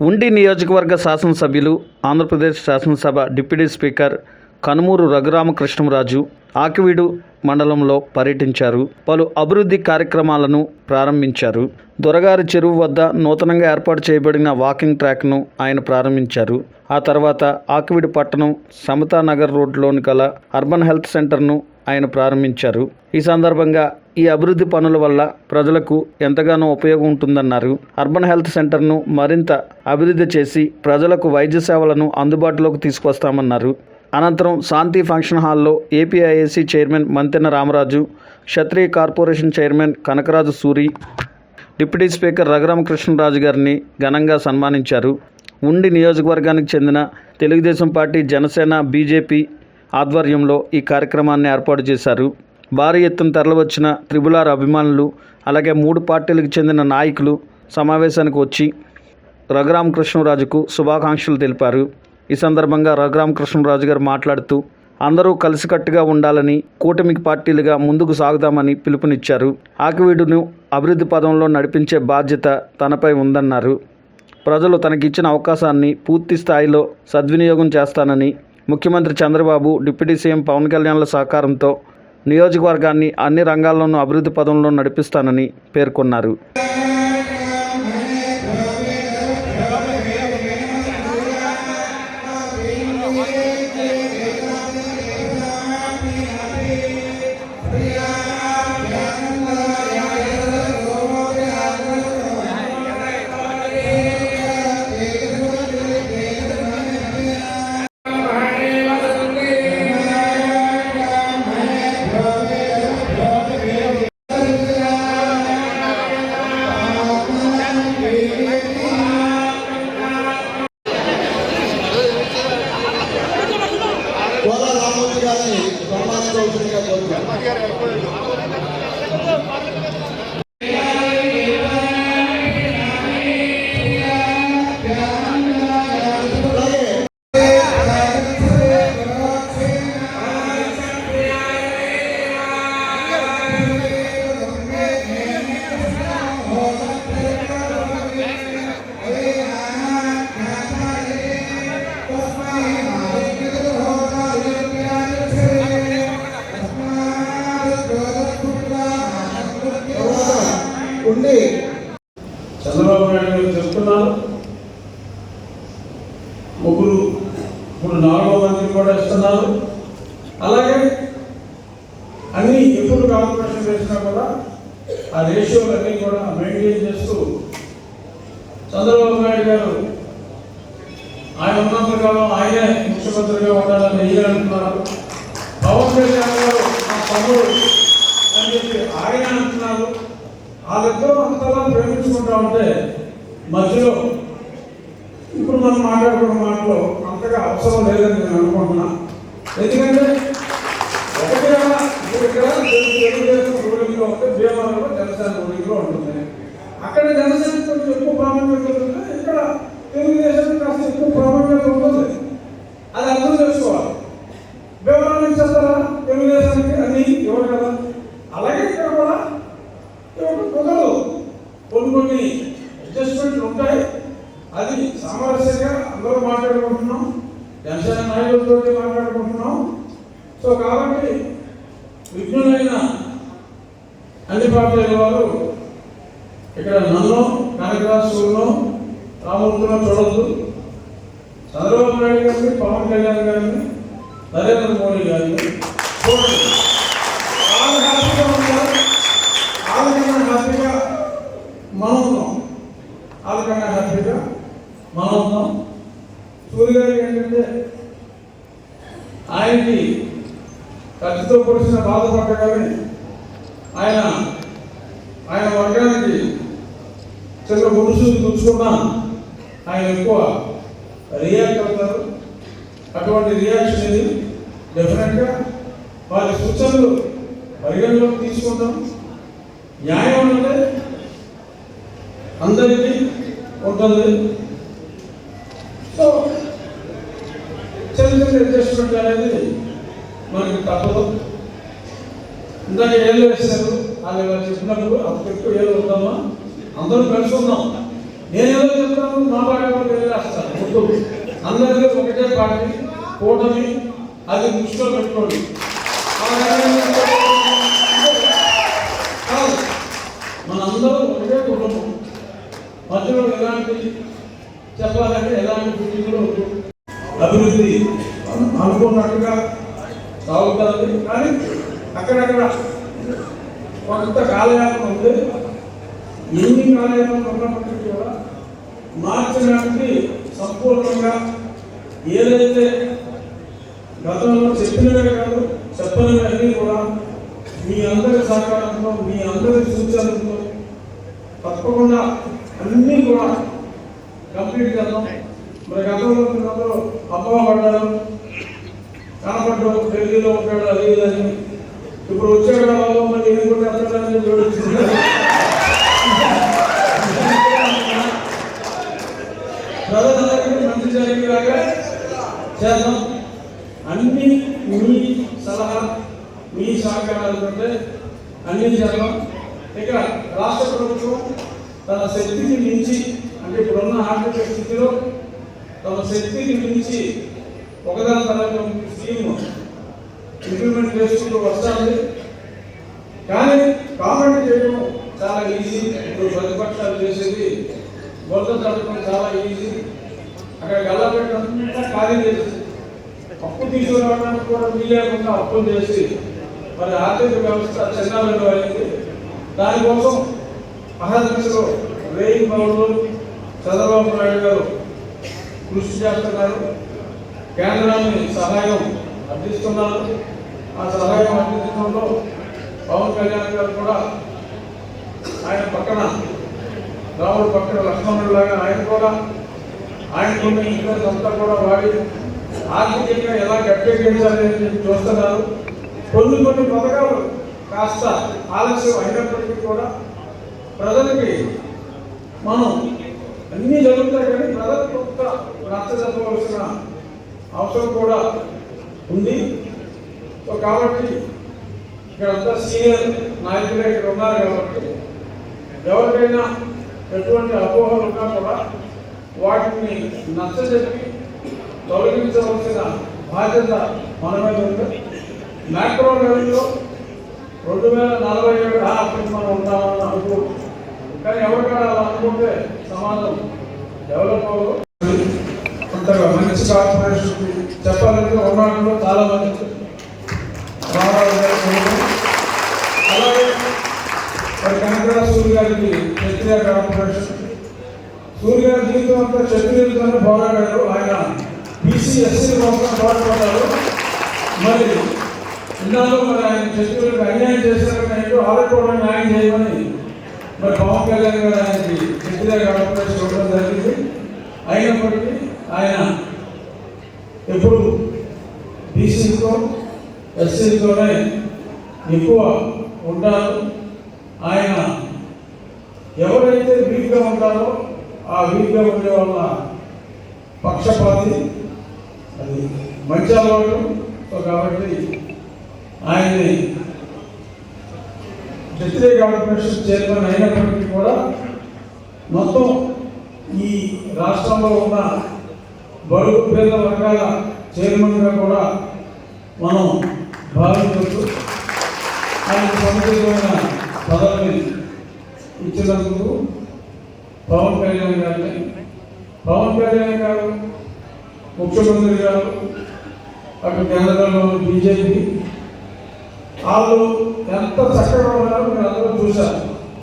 ఉండి నియోజకవర్గ శాసనసభ్యులు ఆంధ్రప్రదేశ్ శాసనసభ డిప్యూటీ స్పీకర్ కనుమూరు రఘురామకృష్ణరాజు ఆకివీడు మండలంలో పర్యటించారు. పలు అభివృద్ధి కార్యక్రమాలను ప్రారంభించారు. దొరగారి చెరువు వద్ద నూతనంగా ఏర్పాటు చేయబడిన వాకింగ్ ట్రాక్ను ఆయన ప్రారంభించారు. ఆ తర్వాత ఆకివీడు పట్టణం సమతానగర్ రోడ్లోని గల అర్బన్ హెల్త్ సెంటర్ను ఆయన ప్రారంభించారు. ఈ సందర్భంగా ఈ అభివృద్ధి పనుల వల్ల ప్రజలకు ఎంతగానో ఉపయోగం ఉంటుందన్నారు. అర్బన్ హెల్త్ సెంటర్ను మరింత అభివృద్ధి చేసి ప్రజలకు వైద్య సేవలను అందుబాటులోకి తీసుకొస్తామన్నారు. అనంతరం శాంతి ఫంక్షన్ హాల్లో APIAC chairman Mantena Ramaraju Kshatriya corporation chairman Kanakaraju Suri deputy speaker Raghurama Krishna Raju గారిని ఘనంగా సన్మానించారు. ఉండి నియోజకవర్గానికి చెందిన తెలుగుదేశం పార్టీ జనసేన బీజేపీ ఆధ్వర్యంలో ఈ కార్యక్రమాన్ని ఏర్పాటు చేశారు. భారీ ఎత్తున తరలివచ్చిన త్రిబులార్ అభిమానులు అలాగే మూడు పార్టీలకు చెందిన నాయకులు సమావేశానికి వచ్చి రఘురామకృష్ణరాజుకు శుభాకాంక్షలు తెలిపారు. ఈ సందర్భంగా రఘురామకృష్ణరాజు గారు మాట్లాడుతూ అందరూ కలిసికట్టుగా ఉండాలని కూటమికి పార్టీలుగా ముందుకు సాగుదామని పిలుపునిచ్చారు. ఆకివీడును అభివృద్ధి పదంలో నడిపించే బాధ్యత తనపై ఉందన్నారు. ప్రజలు తనకిచ్చిన అవకాశాన్ని పూర్తి స్థాయిలో సద్వినియోగం చేస్తానని ముఖ్యమంత్రి చంద్రబాబు డిప్యూటీ సీఎం పవన్ కళ్యాణ్ల సహకారంతో నియోజకవర్గాన్ని అన్ని రంగాల్లోనూ అభివృద్ధి పదంలో నడిపిస్తానని పేర్కొన్నారు. 우리가 ఉండి చంద్రబాబు నాయుడు గారు చెప్తున్నారు. ముగ్గురు ఇప్పుడు నాలుగో మంది కూడా ఇస్తున్నారు. అలాగే అన్ని ఎప్పుడు కాంపిటీషన్ చేసినా కూడా ఆ రేషియోలు అన్నీ కూడా మెయింటైన్ చేస్తూ చంద్రబాబు నాయుడు గారు ఆయన ఉన్నంత కాలం ఆయనే ముఖ్యమంత్రిగా ఉండాలని ఈయన పవన్ కళ్యాణ్ గారు తమ్ముడు అని చెప్పి ఆయన అంటున్నారు. వాళ్ళిద్దరూ అంతలా ప్రేమించుకుంటా ఉంటే మధ్యలో ఇప్పుడు మనం మాట్లాడుకున్న మాటలో అంతగా అవసరం లేదని నేను అనుకుంటున్నా. ఎందుకంటే ఒకటి ఇక్కడ తెలుగుదేశం రూలింగ్లో ఉంటే భీమవరంలో జనసేన రూలింగ్లో ఉంటుంది. అక్కడ జనసేన కొంచెం ఎక్కువ ప్రాముఖ్యత ఉంటుంది? ఇక్కడ తెలుగుదేశం కాస్త ఎక్కువ ప్రాముఖ్యత ఉంటుంది. అది అర్థం చేసుకోవాలి భీమవరం నుంచి వస్తారా తెలుగుదేశానికి అన్ని ఇవ్వరు కదా అలాగే ఇక్కడ కూడా ఇవ్వడం కుదరదు కొన్ని కొన్ని అడ్జస్ట్మెంట్లు ఉంటాయి. అది సామరస్యంగా అందరూ మాట్లాడుకుంటున్నాం. జనసేన నాయకులతో మాట్లాడుకుంటున్నాం. సో కాబట్టి విఘ్నులైన అన్ని పార్టీల వారు ఇక్కడ నన్ను కనకరాజును రామూర్తిలో చూడద్దు. చంద్రబాబు నాయుడు గారిని పవన్ కళ్యాణ్ గారిని నరేంద్ర మోడీ గారిని చూడండి. వాళ్ళు హ్యాపీగా ఉంటారు వాళ్ళకన్నా హ్యాపీగా మనం ఉన్నాం వాళ్ళకన్నా హ్యాపీగా మనం ఉన్నాం ఏంటంటే ఆయనకి ఖర్చుతో పొడిచిన బాధపడ్డ కానీ ఆయన ఆయన వర్గానికి చిన్న మనుషులు పుచ్చుకున్నా ఆయన ఎక్కువ రియాక్ట్ అవుతారు. అటువంటి రియాక్షన్ ఇది. డెఫినెట్గా వారి సూచనలు పరిగణలోకి తీసుకుంటాం. న్యాయం అంటే అందరికీ ఉంటుంది. సో చిన్న చిన్న అడ్జస్ట్మెంట్ అనేది మనకి తప్పదు. ఇందాక ఏళ్ళు వేశారు వాళ్ళు ఇలా చెప్పినప్పుడు అంత ఎక్కువ ఏళ్ళు ఉందామా అందరూ కలిసి ఉందాం నేను ఏదో చెప్తాను నా బాగా ముందు అందరికీ ఒకటే పార్టీ కూటమి అది దృష్టిలో పెట్టుకోండి. మనందరం ఒకటే కుటుంబం. మధ్యలో ఎలాంటి చెప్పాలంటే ఎలాంటి ఫీలింగ్లు అభివృద్ధి అనుకున్నట్టుగా సాగుతుంది కానీ అక్కడక్కడ కొంత కాలయాపన ఉంది. ఎన్ని కాలయాపన ఉన్నప్పటికీ కూడా మార్చడానికి సంపూర్ణంగా ఏదైతే గతంలో చెప్పినవే కాదు చెప్పనివన్నీ కూడా మీ అందరి సహకారంతో మీ అందరి సూచనలతో తప్పకుండా అన్నీ కూడా కంప్లీట్ చేద్దాం మరి గతంలో మీరందరూ అబ్బా పడ్డారు కనపడ్డాడు ఢిల్లీలో ఉంటాడు అది ఇదని ఇప్పుడు వచ్చాడు వాళ్ళు మరి ఏం కూడా ఎత్తడానికి జోడించింది ప్రజలందరికీ మంచి జరిగేలాగా చేద్దాం. అన్ని మీ సలహా మీ సహకారాలు అంటే అన్ని చేద్దాం. ఇక రాష్ట్ర ప్రభుత్వం తన శక్తిని మించి అంటే ఇప్పుడున్న ఆర్థిక స్థితిలో తమ శక్తిని మించి ఒకదాని తర్వాత స్కీమ్ ఇంప్లిమెంట్ చేసుకుంటూ వస్తుంది. కానీ కామెంట్ చేయడం చాలా ఈజీ ఇప్పుడు ప్రతిపక్షాలు చేసేది బొత్త తడపడం చాలా ఈజీ అక్కడ గల్లపెట్టంతా ఖాళీ చేసి అప్పు తీసుకురావడానికి కూడా వీలేకుండా అప్పులు చేసి. మరి ఆర్థిక వ్యవస్థ చిన్న అయింది. దానికోసం మహాదశలో రేయి బాబులు చంద్రబాబు నాయుడు గారు కృషి చేస్తున్నారు. కేంద్రాన్ని సహాయం అందిస్తున్నారు. ఆ సహాయం అందించడంలో పవన్ కళ్యాణ్ గారు కూడా ఆయన పక్కన రాముడు పక్కన లక్ష్మణుడు లాగా ఆయన కూడా ఆయన కొన్ని అంతా కూడా వాడి ఆర్థికంగా ఎలా గట్టెక్కించాలి చూస్తున్నారు. కొన్ని కొన్ని పథకాలు కాస్త ఆలస్యం అయినప్పటికీ కూడా ప్రజలకి మనం అన్నీ జరుగుతాయి కానీ ప్రజలకు నచ్చ చదువుకోవాల్సిన అవసరం కూడా ఉంది. సో కాబట్టి ఇక్కడంతా సీనియర్ నాయకులే ఇక్కడ ఉన్నారు కాబట్టి ఎవరికైనా ఎటువంటి అపోహలు ఉన్నా కూడా వాటిని నచ్చజెప్పి తొలగించవలసిన బాధ్యత మన మీద ఉంది. మ్యాక్రో లెవెల్లో రెండు వేల నలభై ఏడు ఆ, అప్పుడు మనం ఉంటామని అనుకుంటున్నాం. కానీ ఎవరికైనా అనుకుంటే సమాజం డెవలప్ అవ్వదు. అంతగా మంచి కార్పొరేషన్ చెప్పాలంటే ఉన్నాడు చాలా మంది అలాగే మరి కనకరా సూర్య గారికి క్షత్రియ కార్పొరేషన్ సూర్య గారి జీవితం అంతా క్షత్రియులతోనే పోరాడారు. ఆయన బీసీ ఎస్సీ కోసం పోరాడారు. మరి ఇన్నాళ్ళు మరి ఆయన క్షత్రియులకు అన్యాయం చేశారని ఏంటో న్యాయం చేయమని మరి పవన్ కళ్యాణ్ గారు ఆయనకి క్షత్రియ కార్పొరేషన్ ఇవ్వడం జరిగింది. అయినప్పటికీ ఆయన ఎప్పుడు బీసీతో ఎస్సీతోనే ఎక్కువ ఉంటారు. ఆయన ఎవరైతే వీక్గా ఉంటారో ఆ వీక్గా ఉండే వాళ్ళ పక్షపాతి అది మంచి అలవాటు సో కాబట్టి ఆయన్ని క్షత్రియ కార్పొరేషన్ చైర్మన్ అయినప్పటికీ కూడా మొత్తం ఈ రాష్ట్రంలో ఉన్న బడుగు పేద వర్గాల చైర్మన్గా కూడా మనం భావించవచ్చు. ఆయన సముచితమైన పదవిని ఇచ్చినందుకు పవన్ కళ్యాణ్ గారిని పవన్ కళ్యాణ్ గారు ముఖ్యమంత్రి గారు అక్కడ కేంద్రంలో బీజేపీ వాళ్ళు ఎంత చక్కగా ఉన్నారో మీరు అందరూ చూశారు.